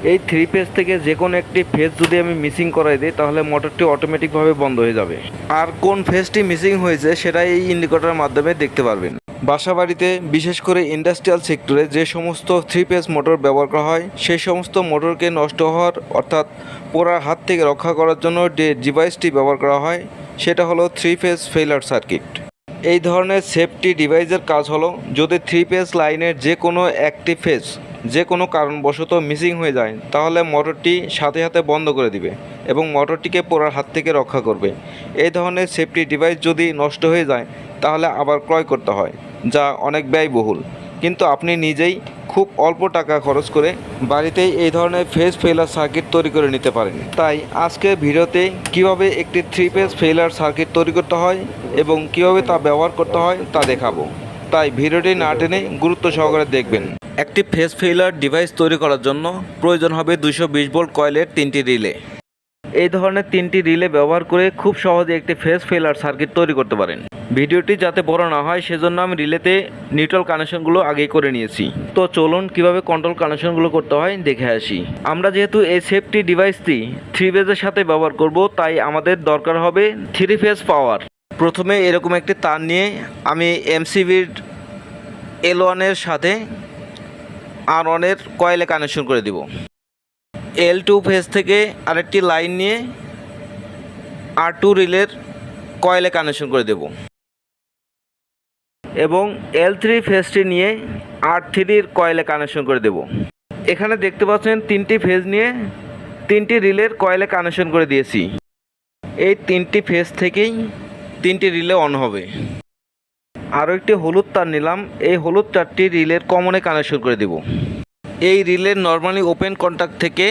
এই three phase থেকে যে কোনো একটি ফেজ যদি আমি মিসিং করাই দিই, তাহলে মোটরটি অটোমেটিকভাবে বন্ধ হয়ে যাবে। আর কোন ফেজটি মিসিং হয়েছে সেটা এই ইন্ডিকেটরের মাধ্যমে দেখতে পারবেন। বাসা বাড়িতে বিশেষ করে ইন্ডাস্ট্রিয়াল সেক্টরে যে সমস্ত থ্রি ফেজ মোটর ব্যবহার করা হয়, সেই সমস্ত মোটরকে নষ্ট হওয়ার, অর্থাৎ পোড়ার হাত থেকে রক্ষা করার জন্য যে ডিভাইসটি ব্যবহার করা হয়, সেটা হলো থ্রি ফেজ ফেলার সার্কিট এই ধরনের সেফটি ডিভাইসের কাজ হলো, যদি থ্রি ফেজ লাইনের যে কোনো একটি ফেজ যে কোনো কারণবশত মিসিং হয়ে যায়, তাহলে মোটরটি সাথে সাথে বন্ধ করে দিবে এবং মোটরটিকে পোড়ার হাত থেকে রক্ষা করবে। এই ধরনের সেফটি ডিভাইস যদি নষ্ট হয়ে যায়, তাহলে আবার ক্রয় করতে হয়, যা অনেক ব্যয়বহুল। কিন্তু আপনি নিজেই খুব অল্প টাকা খরচ করে বাড়িতেই এই ধরনের ফেজ ফেলার সার্কিট তৈরি করে নিতে পারেন। তাই আজকের ভিডিওতে কীভাবে একটি থ্রি ফেজ ফেলার সার্কিট তৈরি করতে হয় এবং কীভাবে তা ব্যবহার করতে হয় তা দেখাবো। তাই ভিডিওটি না টেনে গুরুত্ব সহকারে দেখবেন। একটি ফেস ফেলার ডিভাইস তৈরি করার জন্য প্রয়োজন হবে দুশো বিশ ভোল্ট কয়েলের তিনটি রিলে। এই ধরনের তিনটি রিলে ব্যবহার করে খুব সহজে একটি ফেস ফেলার সার্কিট তৈরি করতে পারেন। ভিডিওটি যাতে বড় না হয়, সেজন্য আমি রিলেতে নিউট্রাল কানেকশনগুলো আগেই করে নিয়েছি। তো চলুন কীভাবে কন্ট্রোল কানেকশনগুলো করতে হয়, দেখে আসি। আমরা যেহেতু এই সেফটি ডিভাইসটি থ্রি ফেজের সাথে ব্যবহার করব, তাই আমাদের দরকার হবে থ্রি ফেজ পাওয়ার প্রথমে এরকম একটি তার নিয়ে আমি এমসিবির এল ওয়ানের সাথে আর ওয়ানের কয়েলে কানেকশন করে দিব। এল টু ফেজ থেকে আরেকটি লাইন নিয়ে আর টু রিলের কয়েলে কানেকশন করে দেব। এবং এল থ্রি ফেজটি নিয়ে আর থ্রির কয়েলে কানেকশন করে দেব। এখানে দেখতে পাচ্ছেন তিনটি ফেজ নিয়ে তিনটি রিলের কয়েলে কানেকশন করে দিয়েছি। এই তিনটি ফেজ থেকেই তিনটি রিলে অন হবে। আরও একটি হলুদ তার নিলাম। এই হলুদ তারটি রিলের কমনে কানেকশন করে দেব। এই রিলের নর্মালি ওপেন কন্ট্যাক্ট থেকে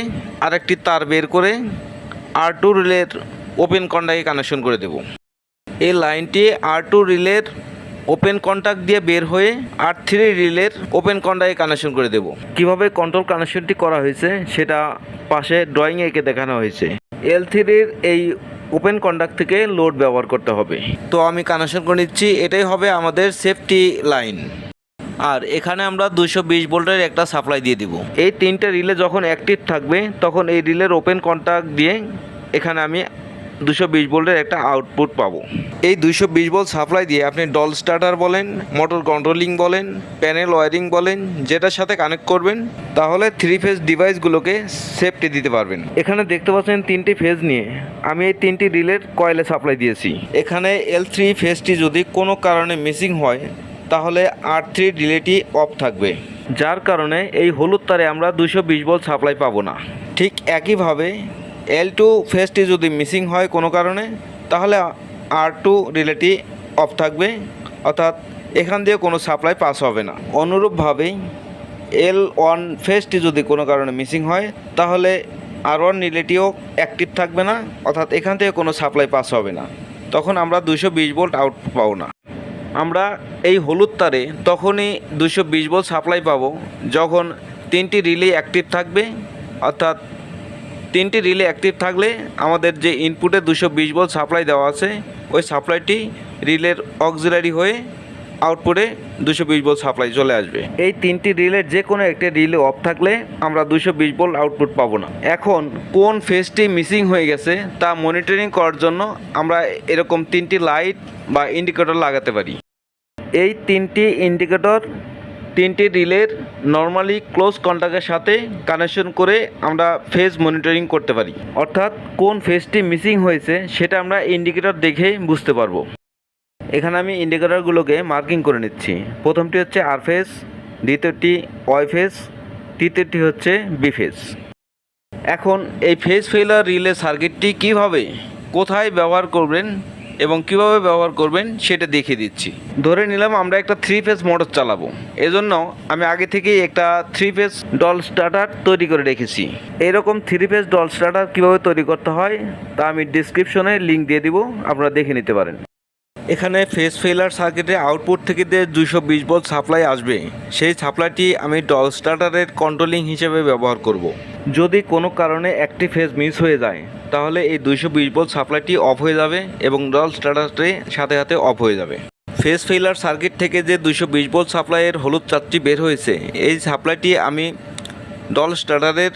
আরেকটি তার বের করে আর টু রিলের ওপেন কন্ট্যাক্টে কানেকশন করে দেব। এই লাইনটি আর টু রিলের ওপেন কন্ট্যাক্ট দিয়ে বের হয়ে আর থ্রি রিলের ওপেন কন্ট্যাক্টে কানেকশন করে দেব। কীভাবে কন্ট্রোল কানেকশনটি করা হয়েছে, সেটা পাশে ড্রয়িং এঁকে দেখানো হয়েছে। এল থ্রির এই ওপেন কন্ডাক্ট থেকে লোড ব্যবহার করতে হবে। তো আমি কানেকশন করে নিচ্ছি এটাই হবে আমাদের সেফটি লাইন আর এখানে আমরা দুশো বিশ ভোল্টের একটা সাপ্লাই দিয়ে দিব। এই তিনটে রিলে যখন অ্যাক্টিভ থাকবে তখন এই রিলের ওপেন কন্ট্যাক্ট দিয়ে এখানে আমি দুশো বিশ ভোল্টের একটা আউটপুট পাবো। এই দুশো বিশ ভোল্ট সাপ্লাই দিয়ে আপনি ডল স্টার্টার বলেন মোটর কন্ট্রোলিং বলেন প্যানেল ওয়ারিং বলেন যেটার সাথে কানেক্ট করবেন তাহলে থ্রি ফেজ ডিভাইসগুলোকে সেফটি দিতে পারবেন। এখানে দেখতে পাচ্ছেন তিনটি ফেজ নিয়ে আমি এই তিনটি রিলের কয়েলে সাপ্লাই দিয়েছি। এখানে এল থ্রি ফেজটি যদি কোনো কারণে মিসিং হয় তাহলে আর থ্রি রিলেটি অফ থাকবে। যার কারণে এই হলুদ তারে আমরা দুশো বিশ ভোল্ট সাপ্লাই পাবো না। ঠিক একইভাবে এল টু ফেজটি যদি মিসিং হয় কোনো কারণে, তাহলে আর টু রিলেটি অফ থাকবে, অর্থাৎ এখান দিয়ে কোনো সাপ্লাই পাস হবে না। অনুরূপভাবেই এল ওয়ান ফেজটি যদি কোনো কারণে মিসিং হয়, তাহলে আর ওয়ান রিলেটিও অ্যাক্টিভ থাকবে না, অর্থাৎ এখান থেকে কোনো সাপ্লাই পাস হবে না। তখন আমরা দুশো বিশ ভোল্ট আউটপুট পাবো না। আমরা এই হলুদ তারে তখনই দুশো বিশ ভোল্ট সাপ্লাই পাবো যখন তিনটি রিলে অ্যাক্টিভ থাকবে, অর্থাৎ তিনটি রিলে অ্যাক্টিভ থাকলে আমাদের যে ইনপুটে দুশো বিশ বল সাপ্লাই দেওয়া আছে, ওই সাপ্লাইটি রিলের অক্সিলারি হয়ে আউটপুটে দুশো বিশ বল সাপ্লাই চলে আসবে। এই তিনটি রিলের যে কোনো একটি রিলে অফ থাকলে আমরা দুশো বিশ বল আউটপুট পাবো না। এখন কোন ফেজটি মিসিং হয়ে গেছে তা মনিটরিং করার জন্য আমরা এরকম তিনটি লাইট বা ইন্ডিকেটর লাগাতে পারি। এই তিনটি ইন্ডিকেটর তিনটি রিলের নর্মালি ক্লোজ কন্ট্যাক্টের সাথে কানেকশন করে আমরা ফেজ মনিটরিং করতে পারি। অর্থাৎ কোন ফেজটি মিসিং হয়েছে সেটা আমরা ইন্ডিকেটর দেখে বুঝতে পারব। এখানে আমি ইন্ডিকেটরগুলোকে মার্কিং করে নিচ্ছি। প্রথমটি হচ্ছে আর ফেজ দ্বিতীয়টি ওয়াই ফেজ তৃতীয়টি হচ্ছে বি ফেজ এখন এই ফেজ ফেলার রিলে সার্কিটটি কীভাবে, কোথায় ব্যবহার করবেন এবং কীভাবে ব্যবহার করবেন সেটা দেখিয়ে দিচ্ছি। ধরে নিলাম আমরা একটা থ্রি ফেজ মোটর চালাবো। এজন্য আমি আগে থেকেই একটা থ্রি ফেজ ডল স্টার্টার তৈরি করে রেখেছি। এরকম থ্রি ফেজ ডল স্টার্টার কীভাবে তৈরি করতে হয় তা আমি ডিসক্রিপশনে লিঙ্ক দিয়ে দিব, আপনারা দেখে নিতে পারেন। এখানে ফেস ফেলার সার্কিটে আউটপুট থেকে যে দুশো বিশ ভোল্ট সাপ্লাই আসবে, সেই সাপ্লাইটি আমি ডল স্টার্টারের কন্ট্রোলিং হিসেবে ব্যবহার করব। যদি কোনো কারণে একটি ফেজ মিস হয়ে যায় তাহলে এই দুইশো বিশ ভোল্ট সাপ্লাইটি অফ হয়ে যাবে এবং ডল স্টার্টারটি সাথে সাথে অফ হয়ে যাবে। ফেস ফেলার সার্কিট থেকে যে দুইশো বিশ ভোল্ট সাপ্লাইয়ের হলুদ চারটি বের হয়েছে, এই সাপ্লাইটি আমি ডল স্টার্টারের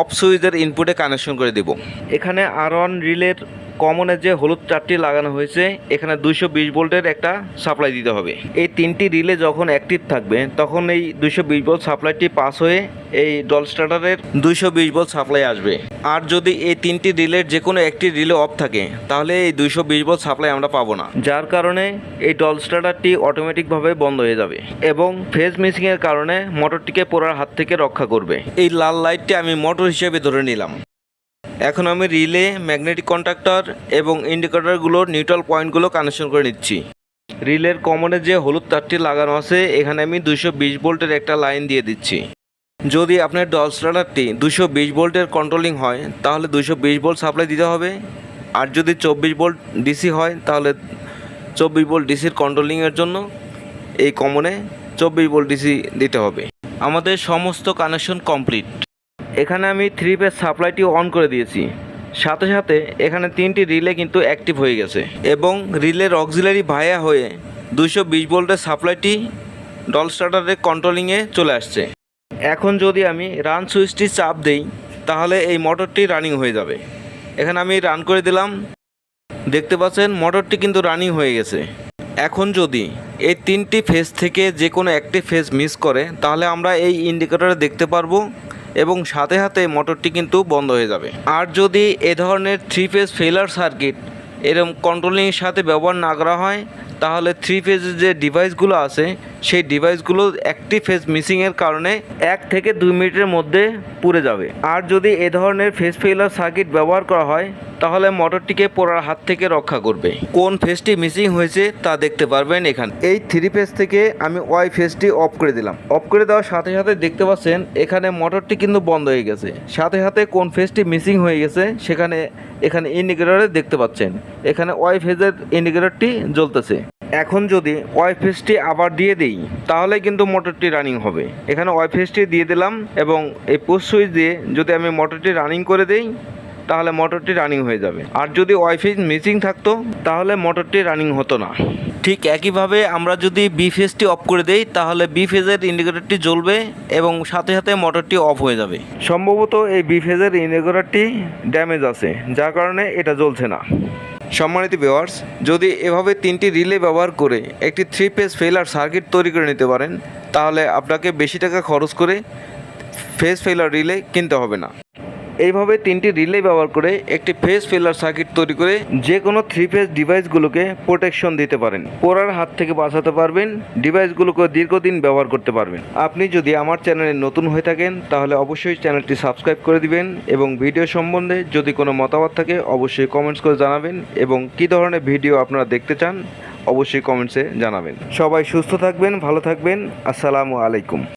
অফ সুইচের ইনপুটে কানেকশন করে দেব। এখানে আর রিলের কমনে যে হলুদ চারটি লাগানো হয়েছে, এখানে দুইশো বিশ ভোল্টের একটা সাপ্লাই দিতে হবে। এই তিনটি রিলে যখন অ্যাক্টিভ থাকবে, তখন এই দুইশো বিশ ভোল্ট সাপ্লাইটি পাস হয়ে এই ডল স্টার্টারের দুইশো বিশ ভোল্ট সাপ্লাই আসবে। আর যদি এই তিনটি রিলের যে কোনো একটি রিলে অফ থাকে, তাহলে এই দুইশো বিশ ভোল্ট সাপ্লাই আমরা পাবো না। যার কারণে এই ডল স্টার্টারটি অটোমেটিকভাবে বন্ধ হয়ে যাবে এবং ফেজ মিসিংয়ের কারণে মোটরটিকে পোড়ার হাত থেকে রক্ষা করবে। এই লাল লাইটটি আমি মোটর হিসেবে ধরে নিলাম। এখন আমি রিলে, ম্যাগনেটিক কন্ট্রাক্টর এবং ইন্ডিকেটরগুলোর নিউট্রাল পয়েন্টগুলো কানেকশন করে নিচ্ছি। রিলের কমনে যে হলুদ তারটি লাগানো আছে, এখানে আমি দুশো বিশ ভোল্টের একটা লাইন দিয়ে দিচ্ছি। যদি আপনার ডল স্টার্টারটি দুশো বিশ ভোল্টের কন্ট্রোলিং হয়, তাহলে দুশো বিশ ভোল্ট সাপ্লাই দিতে হবে। আর যদি চব্বিশ ভোল্ট ডিসি হয়, তাহলে চব্বিশ ভোল্ট ডিসির কন্ট্রোলিংয়ের জন্য এই কমনে চব্বিশ ভোল্ট ডিসি দিতে হবে। আমাদের সমস্ত কানেকশন কমপ্লিট এখানে আমি থ্রি পেজ সাপ্লাইটি অন করে দিয়েছি। সাথে সাথে এখানে তিনটি রিলে কিন্তু অ্যাক্টিভ হয়ে গেছে। এবং রিলের অক্সিলারি ভায়া হয়ে দুশো বিশ ভোল্টের সাপ্লাইটি ডল স্টার্টারের কন্ট্রোলিংয়ে চলে আসছে। এখন যদি আমি রান সুইচটি চাপ দেই, তাহলে এই মোটরটি রানিং হয়ে যাবে। এখানে আমি রান করে দিলাম। দেখতে পাচ্ছেন মোটরটি কিন্তু রানিং হয়ে গেছে। এখন যদি এই তিনটি ফেজ থেকে যে কোনো একটি ফেজ মিস করে, তাহলে আমরা এই ইন্ডিকেটরে দেখতে পারব এবং সাথে সাথে মোটরটি কিন্তু বন্ধ হয়ে যাবে। আর যদি এ ধরনের থ্রি ফেজ ফেলার সার্কিট এরম কন্ট্রোলিংয়ের সাথে ব্যবহার না করা হয়, তাহলে থ্রি ফেজের যে ডিভাইসগুলো আছে, সেই ডিভাইসগুলো একটি ফেজ মিসিংয়ের কারণে এক থেকে দুই মিনিটের মধ্যে পুড়ে যাবে। আর যদি এ ধরনের ফেজ ফেলার সার্কিট ব্যবহার করা হয় তাহলে মোটরটিকে পোড়ার হাত থেকে রক্ষা করবে। কোন ফেসটি মিসিং হয়েছে তা দেখতে পারবেন এখানে। এই থ্রি ফেস থেকে আমি ওয়াই ফেসটি অফ করে দিলাম। অফ করে দেওয়ার সাথে সাথে দেখতে পাচ্ছেন, এখানে মোটরটি কিন্তু বন্ধ হয়ে গেছে। সাথে সাথে কোন ফেসটি মিসিং হয়ে গেছে, সেখানে, এখানে ইন্ডিকেটরে দেখতে পাচ্ছেন। এখানে ওয়াই ফেজের ইন্ডিকেটরটি জ্বলতেছে। এখন যদি ওয়াই ফেজটি আবার দিয়ে দিই, তাহলে কিন্তু মোটরটি রানিং হবে। এখানে ওয়াই ফেজটি দিয়ে দিলাম এবং এই পোস্ট সুইচ দিয়ে যদি আমি মোটরটি রানিং করে দেই তাহলে মোটরটি রানিং হয়ে যাবে। আর যদি ওয়াইফেজ মিসিং থাকতো তাহলে মোটরটি রানিং হতো না। ঠিক একইভাবে আমরা যদি বি ফেজটি অফ করে দেই তাহলে বি ফেজের ইন্ডিকেটরটি জ্বলবে এবং সাথে সাথে মোটরটি অফ হয়ে যাবে। সম্ভবত এই বি ফেজের ইন্ডিকেটরটি ড্যামেজ আছে যার কারণে এটা জ্বলছে না। সম্মানিত ভিউয়ার্স যদি এভাবে তিনটি রিলে ব্যবহার করে একটি থ্রি পেজ ফেলার সার্কিট তৈরি করে নিতে পারেন তাহলে আপনাকে বেশি টাকা খরচ করে ফেজ ফেলার রিলে কিনতে হবে না। এইভাবে তিনটি রিলে ব্যবহার করে একটি ফেজ ফেলার সার্কিট তৈরি করে যে কোনো থ্রি ফেজ ডিভাইসগুলোকে প্রোটেকশন দিতে পারেন। পোড়ার হাত থেকে বাঁচাতে পারবেন ডিভাইসগুলোকে দীর্ঘদিন ব্যবহার করতে পারবেন। আপনি যদি আমার চ্যানেলে নতুন হয়ে থাকেন, তাহলে অবশ্যই চ্যানেলটি সাবস্ক্রাইব করে দিবেন এবং ভিডিও সম্বন্ধে যদি কোনো মতামত থাকে, অবশ্যই কমেন্টস করে জানাবেন এবং কী ধরনের ভিডিও আপনারা দেখতে চান, অবশ্যই কমেন্টসে জানাবেন। সবাই সুস্থ থাকবেন, ভালো থাকবেন। আসসালামু আলাইকুম।